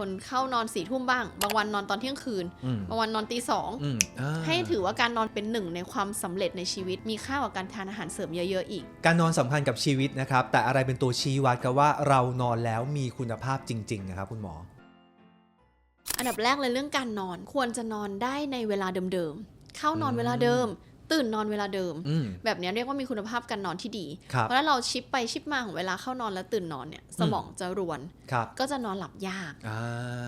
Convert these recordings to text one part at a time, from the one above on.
คนเข้านอนสี่ทุ่มบ้าง บางวันนอนตอนเที่ยงคืนอืมบางวันนอนตีสองอืมอ่าให้ถือว่าการนอนเป็นหนึ่งในความสำเร็จในชีวิต มีค่ากว่าการทานอาหารเสริมเยอะ ๆ อีก การนอนสำคัญกับชีวิตนะครับ แต่อะไรเป็นตัวชี้วัดกันว่าเรานอนแล้วมีคุณภาพจริง ๆ นะครับคุณหมอ อันดับแรกเลยเรื่องการนอนควรจะนอนได้ในเวลาเดิมๆ เข้านอนเวลาเดิม ตื่นนอนเวลาเดิมอืมแบบนี้เรียกว่ามีคุณภาพการนอนที่ดีครับเพราะถ้าเราชิปไปชิปมาของเวลาเข้านอนและตื่นนอนเนี่ยสมองจะรวนครับก็จะนอนหลับยากอ่า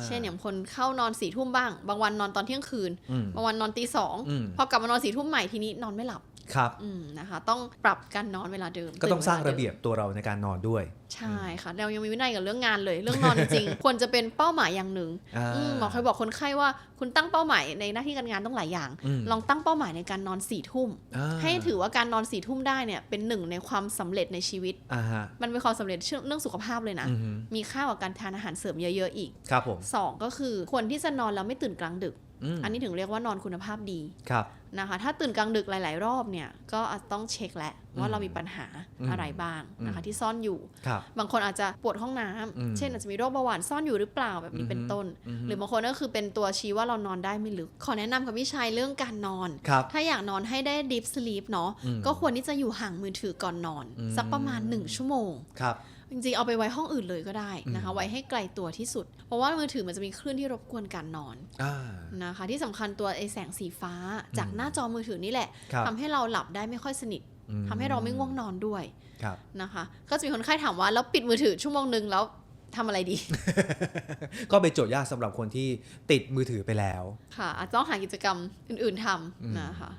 เช่นอย่างคนเข้านอนสี่ทุ่มบ้าง บางวันนอนตอนเที่ยงคืนอืมบางวันนอนตีสองอืมพอกลับมานอนสี่ทุ่มใหม่ทีนี้นอนไม่หลับครับอืมนะคะต้องปรับการนอนเวลาเดิม ก็ต้องสร้างตื่นวลระเบียบตัวเราในการนอนด้วย ใช่ค่ะ เรายังมีวินัยกับเรื่องงานเลย เรื่องนอนจริงๆควรจะเป็นเป้าหมายอย่างหนึ่งอ่าอืมหมอเคยบอกคนไข้ว่าคุณตั้งเป้าหมายในหน้าที่การงานต้องหลายอย่างอืมลองตั้งเป้าหมายในการนอนสี่ทุ่มอ่าให้ถือว่าการนอนสี่ทุ่มได้เนี่ยเป็นหนึ่งในความสำเร็จในชีวิตอ่าฮะมันเป็นความสำเร็จเรื่องสุขภาพเลยนะอือฮึมีค่ากว่าการทานอาหารเสริมเยอะๆอีกครับผมสองก็คือควรที่จะนอนแล้วไม่ตื่นกลางดึกมอันนี้ถึงเรียกว่านอนคุณภาพดีครับนะคะถ้าตื่นกลางดึกหลาย ๆ รอบเนี่ยก็อาจต้องเช็คแหละว่าอืมเรามีปัญหาอืมอะไรบ้างนะคะอืมที่ซ่อนอยู่ครับบางคนอาจจะปวดห้องน้ำอืมเช่นอาจจะมีโรคเบาหวานซ่อนอยู่หรือเปล่าแบบนี้เป็นต้นอือฮึหรือบางคนก็คือเป็นตัวชี้ว่าเรานอนได้ไม่ลึก ขอแนะนำกับพี่ชัยเรื่องการนอนครับถ้าอยากนอนให้ได้ deep sleep เนาะอืมก็ควรที่จะอยู่ห่างมือถือก่อนนอนอืมสักประมาณ 1 ชั่วโมงครับ จริงๆ เอาไปไว้ห้องอื่นเลยก็ได้นะคะอืมไว้ให้ไกลตัวที่สุด เพราะว่ามือถือมันจะมีคลื่นที่รบกวนการนอนอ่านะคะ ที่สำคัญตัวไอแสงสีฟ้าจากหน้าจอมือถือนี่แหละครับทำให้เราหลับได้ไม่ค่อยสนิทอืมทำให้เราไม่ง่วงนอนด้วยครับนะคะ ก็จะมีคนไข้ถามว่าแล้วปิดมือถือชั่วโมงหนึ่งแล้วทำอะไรดี ก็เป็นโจทย์ยากสำหรับคนที่ติดมือถือไปแล้ว ค่ะอาจจะต้องหากิจกรรมอื่น ๆทอืมำนะคะ